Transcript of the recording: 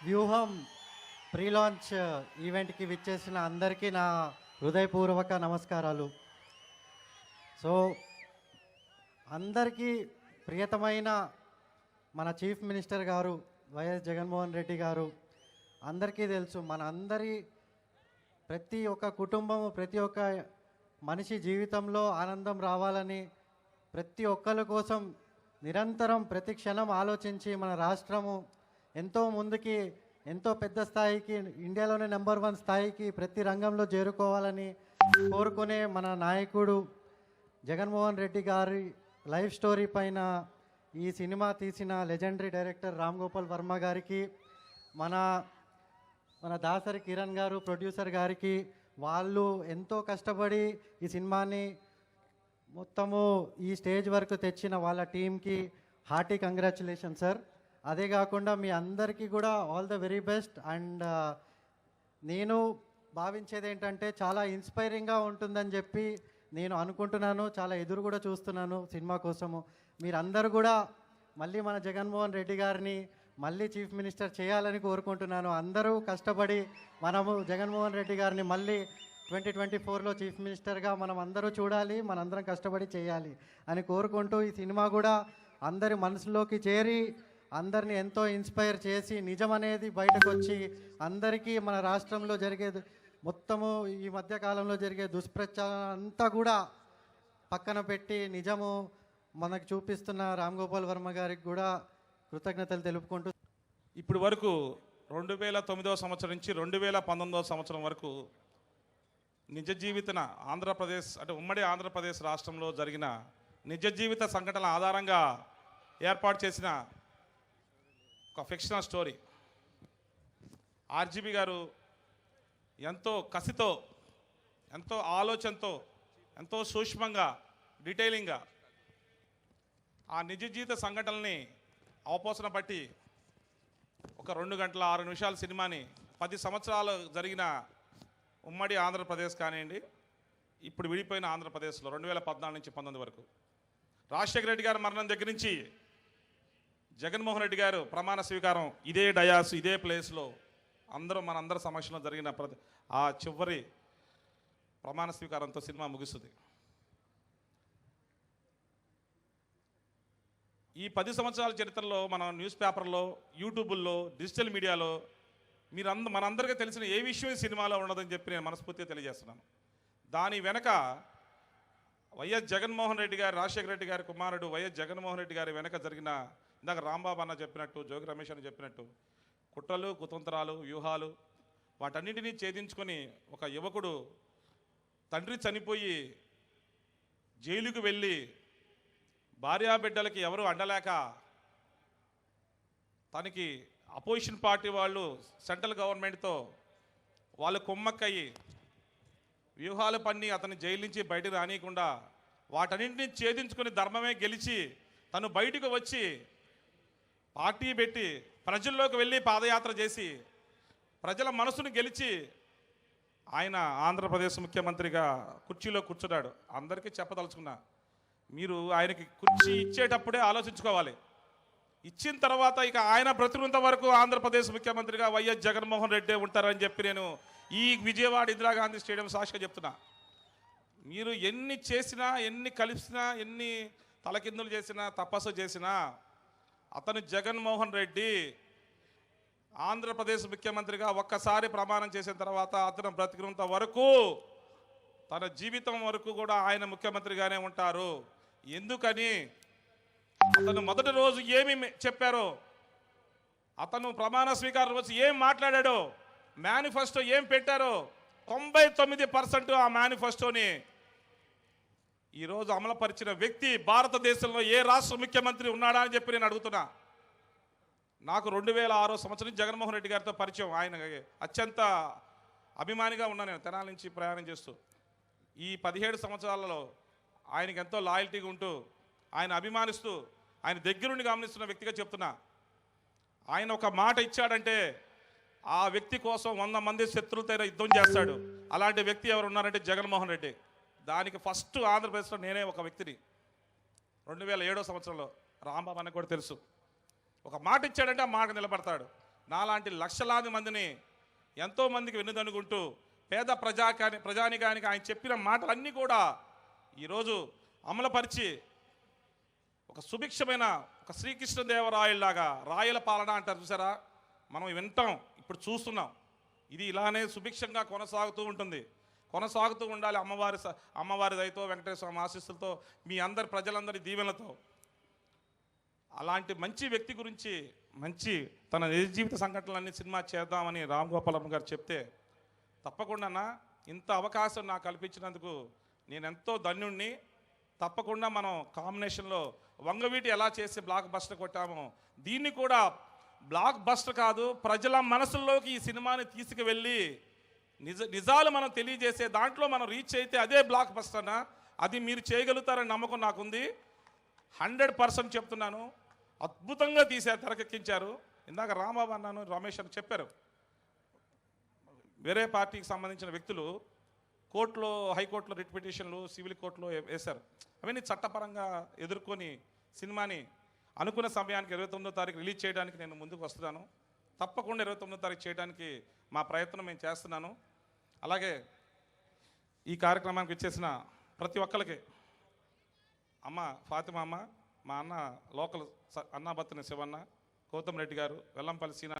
వ్యూహం pre launch ఈవెంట్కి విచ్చేసిన అందరికీ నా హృదయపూర్వక నమస్కారాలు. సో అందరికీ ప్రియతమైన మన చీఫ్ మినిస్టర్ గారు వైఎస్ జగన్మోహన్ రెడ్డి గారు అందరికీ తెలుసు మన అందరి ప్రతి ఒక్క కుటుంబము ప్రతి ఒక్క మనిషి జీవితంలో ఆనందం రావాలని ప్రతి ఒక్కరి కోసం నిరంతరం ప్రతి క్షణం ఆలోచించి మన రాష్ట్రము ఎంతో ముందుకి ఎంతో పెద్ద స్థాయికి ఇండియాలోనే నెంబర్ వన్ స్థాయికి ప్రతి రంగంలో చేరుకోవాలని కోరుకునే మన నాయకుడు జగన్మోహన్ రెడ్డి గారి లైఫ్ స్టోరీ పైన ఈ సినిమా తీసిన లెజెండరీ డైరెక్టర్ రామ్ గోపాల్ వర్మ గారికి మన మన దాసరి కిరణ్ గారు ప్రొడ్యూసర్ గారికి వాళ్ళు ఎంతో కష్టపడి ఈ సినిమాని మొత్తము ఈ స్టేజ్ వరకు తెచ్చిన వాళ్ళ టీంకి హార్టీ కంగ్రాచులేషన్ సార్ అదే కాకుండా మీ అందరికీ కూడా all the very best and నేను భావించేది ఏంటంటే చాలా ఇన్స్పైరింగ్గా ఉంటుందని చెప్పి నేను అనుకుంటున్నాను. చాలా ఎదురు కూడా చూస్తున్నాను సినిమా కోసము. మీరందరూ కూడా మళ్ళీ మన జగన్మోహన్ రెడ్డి గారిని మళ్ళీ చీఫ్ మినిస్టర్ చేయాలని కోరుకుంటున్నాను. అందరూ కష్టపడి మనము జగన్మోహన్ రెడ్డి గారిని మళ్ళీ ట్వంటీ ట్వంటీ ఫోర్లో చీఫ్ మినిస్టర్గా మనం అందరూ చూడాలి మనందరం కష్టపడి చేయాలి అని కోరుకుంటూ ఈ సినిమా కూడా అందరి మనసులోకి చేరి అందరిని ఎంతో ఇన్స్పైర్ చేసి నిజం అనేది బయటకు వచ్చి అందరికీ మన రాష్ట్రంలో జరిగే మొత్తము ఈ మధ్య కాలంలో జరిగే దుష్ప్రచారం అంతా కూడా పక్కన పెట్టి నిజము మనకు చూపిస్తున్న రామ్ గోపాల్ వర్మ గారికి కూడా కృతజ్ఞతలు తెలుపుకుంటూ ఇప్పుడు వరకు రెండు వేల తొమ్మిదవ సంవత్సరం నుంచి రెండు వేల పంతొమ్మిదవ సంవత్సరం వరకు నిజ జీవితన ఆంధ్రప్రదేశ్ అంటే ఉమ్మడి ఆంధ్రప్రదేశ్ రాష్ట్రంలో జరిగిన నిజ జీవిత సంఘటనల ఆధారంగా ఏర్పాటు చేసిన ఒక ఫిక్షనల్ స్టోరీ ఆర్జీబీ గారు ఎంతో కసితో ఎంతో ఆలోచనతో ఎంతో సూక్ష్మంగా డీటెయిలింగ్గా ఆ నిజ జీవిత సంఘటనల్ని అవపోసన పట్టి ఒక రెండు గంటల ఆరు నిమిషాల సినిమాని పది సంవత్సరాలు జరిగిన ఉమ్మడి ఆంధ్రప్రదేశ్ కానివ్వండి ఇప్పుడు విడిపోయిన ఆంధ్రప్రదేశ్లో రెండు వేల పద్నాలుగు నుంచి పంతొమ్మిది వరకు. రాజశేఖర రెడ్డి గారి మరణం దగ్గర నుంచి జగన్మోహన్ రెడ్డి గారు ప్రమాణ స్వీకారం ఇదే డయాస్ ఇదే ప్లేస్లో అందరూ మనందరి సమక్షంలో జరిగిన ప్రతి ఆ చివరి ప్రమాణ స్వీకారంతో సినిమా ముగుస్తుంది. ఈ పది సంవత్సరాల చరిత్రలో మనం న్యూస్ పేపర్లో యూట్యూబుల్లో డిజిటల్ మీడియాలో మీరంద మనందరికీ తెలిసిన ఏ విషయం సినిమాలో ఉండదని చెప్పి నేను మనస్ఫూర్తిగా తెలియజేస్తున్నాను. దాని వెనక వైఎస్ జగన్మోహన్ రెడ్డి గారు రాజశేఖర రెడ్డి గారి కుమారుడు వైఎస్ జగన్మోహన్ రెడ్డి గారి వెనక జరిగిన ఇందాక రాంబాబు అన్న చెప్పినట్టు జోగి రమేష్ అని చెప్పినట్టు కుట్రలు కుతంత్రాలు వ్యూహాలు వాటన్నింటినీ ఛేదించుకొని ఒక యువకుడు తండ్రి చనిపోయి జైలుకు వెళ్ళి భార్యాబిడ్డలకి ఎవరు అండలేక తనకి అపోజిషన్ పార్టీ వాళ్ళు సెంట్రల్ గవర్నమెంట్తో వాళ్ళు కుమ్మక్కయ్యి వ్యూహాలు పన్ని అతని జైలు నుంచి బయటకు రానియకుండా వాటన్నింటినీ ఛేదించుకుని ధర్మమే గెలిచి తను బయటకు వచ్చి పార్టీ పెట్టి ప్రజల్లోకి వెళ్ళి పాదయాత్ర చేసి ప్రజల మనసును గెలిచి ఆయన ఆంధ్రప్రదేశ్ ముఖ్యమంత్రిగా కుర్చీలో కూర్చున్నాడు. అందరికీ చెప్పదలుచుకున్నా మీరు ఆయనకి కుర్చీ ఇచ్చేటప్పుడే ఆలోచించుకోవాలి. ఇచ్చిన తర్వాత ఇక ఆయన బ్రతికినంత వరకు ఆంధ్రప్రదేశ్ ముఖ్యమంత్రిగా వైఎస్ జగన్మోహన్ రెడ్డి ఉంటారని చెప్పి నేను ఈ విజయవాడ ఇందిరాగాంధీ స్టేడియం సాక్షిగా చెప్తున్నా. మీరు ఎన్ని చేసినా ఎన్ని కలిసినా ఎన్ని తలకిందులు చేసినా తపస్సు చేసినా అతను జగన్మోహన్ రెడ్డి ఆంధ్రప్రదేశ్ ముఖ్యమంత్రిగా ఒక్కసారి ప్రమాణం చేసిన తర్వాత అతను బ్రతికినంత వరకు తన జీవితం వరకు కూడా ఆయన ముఖ్యమంత్రిగానే ఉంటారు. ఎందుకని? అతను మొదటి రోజు ఏమి చెప్పారో? అతను ప్రమాణ స్వీకారం రోజు ఏం మాట్లాడాడో? మేనిఫెస్టో ఏం పెట్టారో? తొంభై తొమ్మిది పర్సెంట్ ఆ మేనిఫెస్టోని ఈరోజు అమలుపరిచిన వ్యక్తి భారతదేశంలో ఏ రాష్ట్ర ముఖ్యమంత్రి ఉన్నాడా అని చెప్పి నేను అడుగుతున్నా. నాకు రెండు వేల ఆరో సంవత్సరం జగన్మోహన్ రెడ్డి గారితో పరిచయం. ఆయన అత్యంత అభిమానిగా ఉన్నా నేను తెనాల నుంచి ప్రయాణం చేస్తూ. ఈ పదిహేడు సంవత్సరాలలో ఆయనకి ఎంతో లాయల్టీగా ఉంటూ ఆయన అభిమానిస్తూ ఆయన దగ్గరుండి గమనిస్తున్న వ్యక్తిగా చెప్తున్నా. ఆయన ఒక మాట ఇచ్చాడంటే ఆ వ్యక్తి కోసం వంద మంది శత్రులతో యుద్ధం చేస్తాడు. అలాంటి వ్యక్తి ఎవరు ఉన్నారంటే జగన్మోహన్ రెడ్డి. దానికి ఫస్ట్ ఆంధ్రప్రదేశ్లో నేనే ఒక వ్యక్తిని. రెండు వేల ఏడో సంవత్సరంలో రాంబాబు అని కూడా తెలుసు. ఒక మాట ఇచ్చాడంటే ఆ మాట నిలబడతాడు. నాలాంటి లక్షలాది మందిని ఎంతోమందికి వెన్నుదనుకుంటూ పేద ప్రజాకాని ప్రజానికానికి ఆయన చెప్పిన మాటలన్నీ కూడా ఈరోజు అమలుపరిచి ఒక సుభిక్షమైన ఒక శ్రీకృష్ణదేవరాయల్లాగా రాయల పాలన అంటారు చూసారా? మనం వింటాం ఇప్పుడు చూస్తున్నాం. ఇది ఇలానే సుభిక్షంగా కొనసాగుతూ ఉంటుంది. కొనసాగుతూ ఉండాలి అమ్మవారి స- అమ్మవారి దయతో వెంకటేశ్వర ఆశీస్సులతో మీ అందరి ప్రజలందరి దీవెనలతో అలాంటి మంచి వ్యక్తి గురించి మంచి తన నిజ జీవిత సంఘటనలన్నీ సినిమా చేద్దామని రామ్ గోపాలమ్మ గారు చెప్తే తప్పకుండా ఇంత అవకాశం నాకు కల్పించినందుకు నేను ఎంతో ధన్యుణ్ణి. తప్పకుండా మనం కాంబినేషన్లో వంగవీటి ఎలా చేసి బ్లాక్ బస్టర్ కొట్టామో దీన్ని కూడా బ్లాక్ బస్టర్ కాదు ప్రజల మనసుల్లోకి ఈ సినిమాని తీసుకువెళ్ళి నిజ నిజాలు మనం తెలియజేసే దాంట్లో మనం రీచ్ అయితే అదే బ్లాక్ బస్టర్నా అది మీరు చేయగలుగుతారని నమ్మకం నాకుంది. హండ్రెడ్ పర్సెంట్ చెప్తున్నాను. అద్భుతంగా తీశారు తెరకెక్కించారు. ఇందాక రాంబాబు అన్నాను రమేష్ అని చెప్పారు. వేరే పార్టీకి సంబంధించిన వ్యక్తులు కోర్టులో హైకోర్టులో రిట్ పిటిషన్లు సివిల్ కోర్టులో వేశారు. అవన్నీ చట్టపరంగా ఎదుర్కొని సినిమాని అనుకున్న సమయానికి ఇరవై తొమ్మిదో తారీఖు రిలీజ్ చేయడానికి నేను ముందుకు వస్తున్నాను. తప్పకుండా ఇరవై తొమ్మిదో తారీఖు చేయడానికి మా ప్రయత్నం మేము చేస్తున్నాను. అలాగే ఈ కార్యక్రమానికి వచ్చేసిన ప్రతి ఒక్కరికి అమ్మ ఫాతిమా అమ్మ మా అన్న లోకల్ స- అన్నాబత్తిన శివన్న గౌతమ్ రెడ్డి గారు వెల్లంపల్లి సీనా